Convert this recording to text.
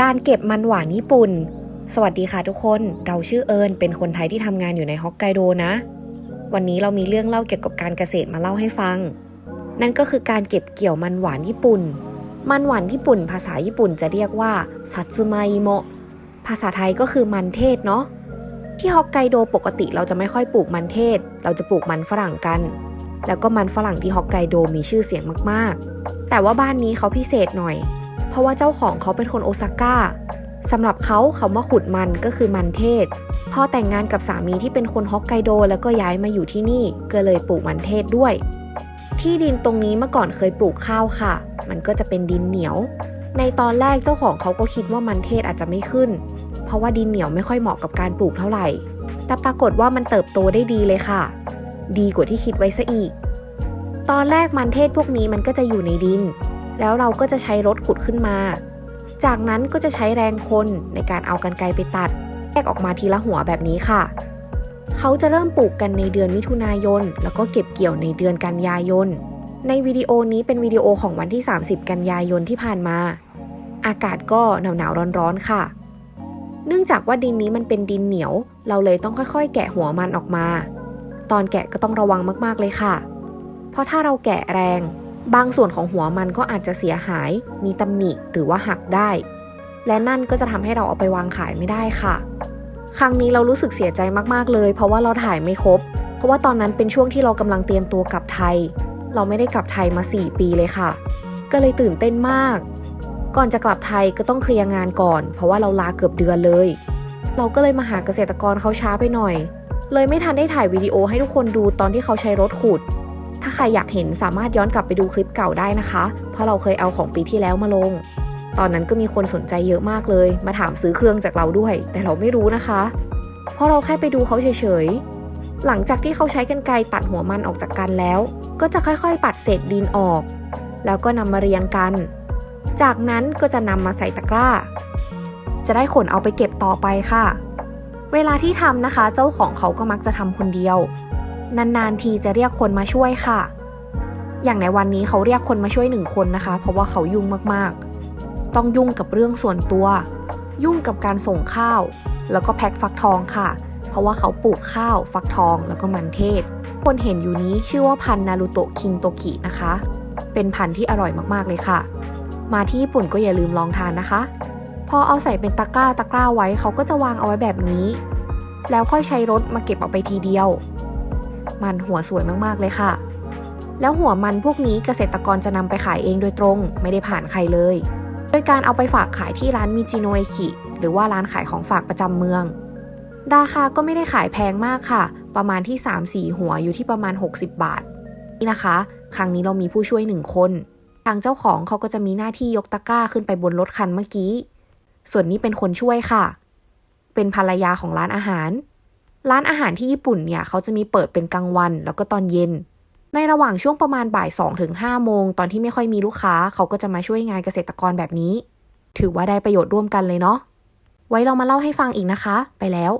การเก็บมันหวานญี่ปุ่น สวัสดีค่ะทุกคน เราชื่อเอิญเป็นคนไทยที่ทำงานอยู่ในฮอกไกโดนะ วันนี้เรามีเรื่องเล่าเกี่ยวกับการเกษตรมาเล่าให้ฟัง นั่นก็คือการเก็บเกี่ยวมันหวานญี่ปุ่น มันหวานญี่ปุ่น ภาษาญี่ปุ่นจะเรียกว่าซัตสึมาอิโมะ ภาษาไทยก็คือมันเทศเนาะ ที่ฮอกไกโดปกติเราจะไม่ค่อยปลูกมันเทศ เราจะปลูกมันฝรั่งกัน แล้วก็มันฝรั่งที่ฮอกไกโดมีชื่อเสียงมากๆ แต่ว่าบ้านนี้เขาพิเศษหน่อย เพราะว่าเจ้าของเขาเป็นคนโอซาก้าสำหรับเขาคำว่าขุดมันก็คือมันเทศพอแต่งงานกับสามีที่เป็นคนฮอกไกโด แล้วก็ย้ายมาอยู่ที่นี่ก็เลยปลูกมันเทศด้วย ที่ดินตรงนี้เมื่อก่อนเคยปลูกข้าวค่ะ มันก็จะเป็นดินเหนียว ในตอนแรกเจ้าของเขาก็คิดว่ามันเทศอาจจะไม่ขึ้น เพราะว่าดินเหนียวไม่ค่อยเหมาะกับการปลูกเท่าไหร่ แต่ปรากฏว่ามันเติบโตได้ดีเลยค่ะ ดีกว่าที่คิดไว้ซะอีก ตอนแรกมันเทศพวกนี้มันก็จะอยู่ในดิน แล้วเราก็จะใช้รถขุดขึ้นมา จากนั้นก็จะใช้แรงคนในการเอากันไกรไปตัด แยกออกมาทีละหัวแบบนี้ค่ะ เขาจะเริ่มปลูกกันในเดือนมิถุนายน แล้วก็เก็บเกี่ยวในเดือนกันยายน ในวิดีโอนี้เป็นวิดีโอของวันที่ 30 กันยายนที่ผ่านมา อากาศก็หนาวหนาวๆร้อนๆค่ะ เนื่องจากว่าดินนี้มันเป็นดินเหนียว เราเลยต้องค่อยๆ แกะหัวมันออกมา ตอนแกะก็ต้องระวังมากๆเลยค่ะ เพราะถ้าเราแกะแรง บางส่วนของหัวมันก็อาจจะเสียหาย มีตำหนิหรือว่าหักได้ และนั่นก็จะทำให้เราเอาไปวางขายไม่ได้ค่ะ ครั้งนี้เรารู้สึกเสียใจมากๆเลย เพราะว่าเราถ่ายไม่ครบ เพราะว่าตอนนั้นเป็นช่วงที่เรากำลังเตรียมตัวกลับไทย เราไม่ได้กลับไทยมา 4 ปีเลยค่ะ ก็เลยตื่นเต้นมาก ก่อนจะกลับไทยก็ต้องเคลียร์งานก่อน เพราะว่าเราลาเกือบเดือนเลย เราก็เลยมาหาเกษตรกรเขาช้าไปหน่อย เลยไม่ทันได้ถ่ายวิดีโอให้ทุกคนดูตอนที่เขาใช้รถขุด ถ้าใครอยากเห็นสามารถย้อนกลับไปดูคลิปเก่าได้นะคะ เพราะเราเคยเอาของปีที่แล้วมาลง ตอนนั้นก็มีคนสนใจเยอะมากเลย มาถามซื้อเครื่องจากเราด้วย แต่เราไม่รู้นะคะ เพราะเราแค่ไปดูเขาเฉยๆ หลังจากที่เขาใช้กันไกรตัดหัวมันออกจากกันแล้ว ก็จะค่อยๆ ปัดเศษดินออก แล้วก็นำมาเรียงกัน จากนั้นก็จะนำมาใส่ตะกร้า จะได้ขนเอาไปเก็บต่อไปค่ะ เวลาที่ทำนะคะ เจ้าของเขาก็มักจะทำคนเดียว นานๆทีจะเรียกคนมาช่วยค่ะ อย่างในวันนี้เขาเรียกคนมาช่วยหนึ่งคนนะคะ เพราะว่าเขายุ่งมากๆ ต้องยุ่งกับเรื่องส่วนตัว ยุ่งกับการส่งข้าว แล้วก็แพ็คฟักทองค่ะ เพราะว่าเขาปลูกข้าว ฟักทองแล้วก็มันเทศ คนเห็นอยู่นี้ชื่อว่าพันนารูโตะคิงโตกินะคะ เป็นพันธุ์ที่อร่อยมากๆเลยค่ะ มาที่ญี่ปุ่นก็อย่าลืมลองทานนะคะ พอเอาใส่เป็นตะกร้าตะกร้าไว้เขาก็จะวางเอาไว้แบบนี้ แล้วค่อยใช้รถมาเก็บเอาไปทีเดียว มันหัวสวยมากๆเลยค่ะ แล้วหัวมันพวกนี้เกษตรกรจะนำไปขายเองโดยตรง ไม่ได้ผ่านใครเลย โดยการเอาไปฝากขายที่ร้านมิจิโนเอคิหรือว่าร้านขายของฝากประจำเมือง ราคาก็ไม่ได้ขายแพงมากค่ะ ประมาณที่ 3-4 หัวอยู่ที่ประมาณ 60 บาท นี่นะคะ ครั้งนี้เรามีผู้ช่วยหนึ่งคน ทางเจ้าของเขาก็จะมีหน้าที่ยกตะกร้าขึ้นไปบนรถคันเมื่อกี้ ส่วนนี้เป็นคนช่วยค่ะ เป็นภรรยาของร้านอาหาร ร้านอาหารที่ญี่ปุ่นเนี่ยเขาจะมีเปิดเป็นกลางวัน แล้วก็ตอนเย็น ในระหว่างช่วงประมาณบ่าย2ถึง5โมง ตอนที่ไม่ค่อยมีลูกค้าเขาก็จะมาช่วยงานเกษตรกรแบบนี้ ถือว่าได้ประโยชน์ร่วมกันเลยเนาะไว้เรามาเล่าให้ฟังอีกนะคะ ไปแล้ว